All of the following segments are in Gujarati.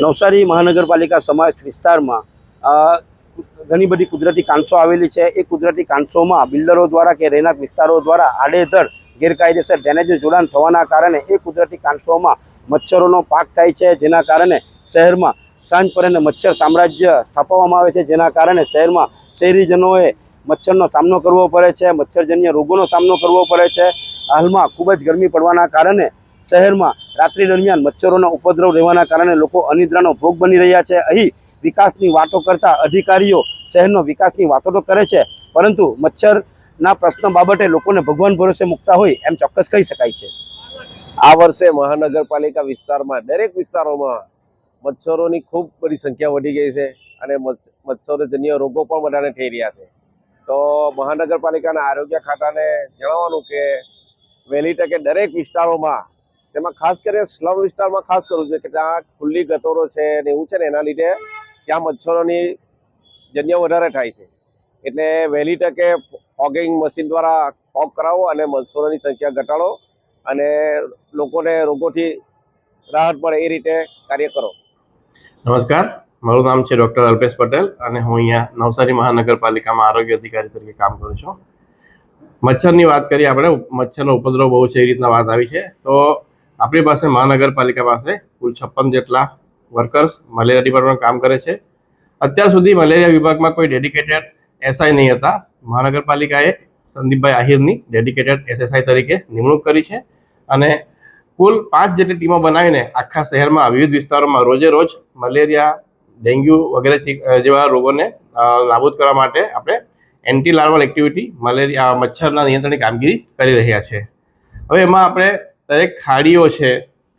નવસારી મહાનગરપાલિકા સમાજ વિસ્તારમાં ઘણી બધી કુદરતી કાંસો આવેલી છે. એ કુદરતી કાંસોમાં બિલ્ડરો દ્વારા કે રહેણાંક વિસ્તારો દ્વારા આડેધડ ગેરકાયદેસર ડ્રેનેજનું જોડાણ થવાના કારણે એ કુદરતી કાંસોમાં મચ્છરોનો પાક થાય છે, જેના કારણે શહેરમાં સાંજ પડે મચ્છર સામ્રાજ્ય સ્થાપવામાં આવે છે, જેના કારણે શહેરમાં શહેરીજનોએ મચ્છરનો સામનો કરવો પડે છે, મચ્છરજન્ય રોગોનો સામનો કરવો પડે છે. હાલમાં ખૂબ જ ગરમી પડવાના કારણે શહેરમાં રાત્રિ દરમિયાન મચ્છરોનો ઉપદ્રવ રહેવાના કારણે લોકો અનિદ્રાનો ભોગ બની રહ્યા છે. અહીં વિકાસની વાતો કરતા અધિકારીઓ શહેરનો વિકાસની વાતો તો કરે છે, પરંતુ મચ્છરના પ્રશ્ન બાબતે લોકોને ભગવાન ભરોસે મૂકતા હોય એમ ચોક્કસ કહી શકાય છે. આ વર્ષે મહાનગરપાલિકા વિસ્તારમાં દરેક વિસ્તારોમાં મચ્છરોની ખૂબ બધી સંખ્યા વધી ગઈ છે અને મચ્છ- મચ્છરોજન્ય રોગો પણ બધાને થઈ રહ્યા છે. તો મહાનગરપાલિકાના આરોગ્ય ખાતાને જણાવવાનું કે વહેલી તકે દરેક વિસ્તારોમાં તેમાં ખાસ કરીને સ્લમ વિસ્તારમાં ખાસ કરવું છે કે ત્યાં ખુલ્લી ગટોરો છે ને એવું છે ને, એના લીધે ત્યાં મચ્છરોની જન્ય વધારે થાય છે. એટલે વહેલી તકે ફોગિંગ મશીન દ્વારા ફોગ કરાવો અને મચ્છરોની સંખ્યા ઘટાડો અને લોકોને રોગોથી રાહત મળે એ રીતે કાર્ય કરો. નમસ્કાર. મારું નામ છે ડૉક્ટર અલ્પેશ પટેલ અને હું અહીંયા નવસારી મહાનગરપાલિકામાં આરોગ્ય અધિકારી તરીકે કામ કરું છું. મચ્છરની વાત કરીએ આપણે. મચ્છરનો ઉપદ્રવ બહુ છે એ રીતના વાત આવી છે. તો આપણી પાસે મહાનગરપાલિકા પાસે કુલ છપ્પન જેટલા વર્કર્સ મલેરિયા ડિપાર્ટમેન્ટ કામ કરે છે. અત્યાર સુધી મલેરિયા વિભાગમાં કોઈ ડેડિકેટેડ એસઆઈ નહીં હતા. મહાનગરપાલિકાએ સંદીપભાઈ આહિરની ડેડિકેટેડ એસએસઆઈ તરીકે નિમણૂક કરી છે અને કુલ પાંચ જેટલી ટીમો બનાવીને આખા શહેરમાં વિવિધ વિસ્તારોમાં રોજે રોજ મલેરિયા, ડેન્ગ્યુ વગેરે જેવા રોગોને નાબૂદ કરવા માટે આપણે એન્ટી લાર્વલ એક્ટિવિટી મલેરિયા મચ્છરના નિયંત્રણની કામગીરી કરી રહ્યા છે. હવે એમાં આપણે દરેક ખાડીઓ છે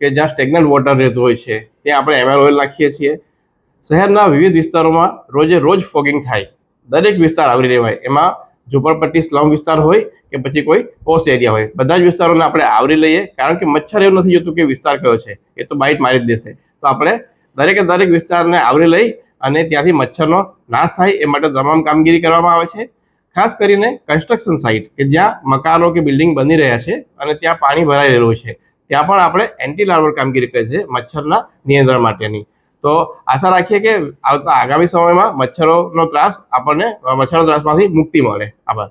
કે જ્યાં સ્ટેગ્નન્ટ વોટર રહેતું હોય છે ત્યાં આપણે એમઆર ઓઇલ નાખીએ છીએ. શહેરના વિવિધ વિસ્તારોમાં રોજે રોજ ફોગિંગ થાય. દરેક વિસ્તાર આવરી લેવાય. એમાં ઝુંપડપટ્ટી સ્લમ વિસ્તાર હોય કે પછી કોઈ પોસ્ટ એરિયા હોય. બધા જ વિસ્તારોને આપણે આવરી લઈએ કારણ કે મચ્છર એવું નથી જોતું કે વિસ્તાર કયો છે. એ તો બાઇટ મારી જ દેશે. તો આપણે દરેકે દરેક વિસ્તારને આવરી લઈ અને ત્યાંથી મચ્છરનો નાશ થાય એ માટે તમામ કામગીરી કરવામાં આવે છે. ખાસ કરીને કન્સ્ટ્રક્શન સાઇટ કે જ્યાં મકાનો કે બિલ્ડિંગ બની રહ્યા છે અને ત્યાં પાણી ભરાઈ રહેલું છે. ત્યાં પણ આપણે એન્ટી લાર્વલ કામગીરી કરીએ છીએ મચ્છરના નિયંત્રણ માટેની. તો આશા રાખીએ કે આવતા આગામી સમયમાં મચ્છરોનો ત્રાસ આપણને મચ્છરો ત્રાસમાંથી મુક્તિ મળે. આભાર.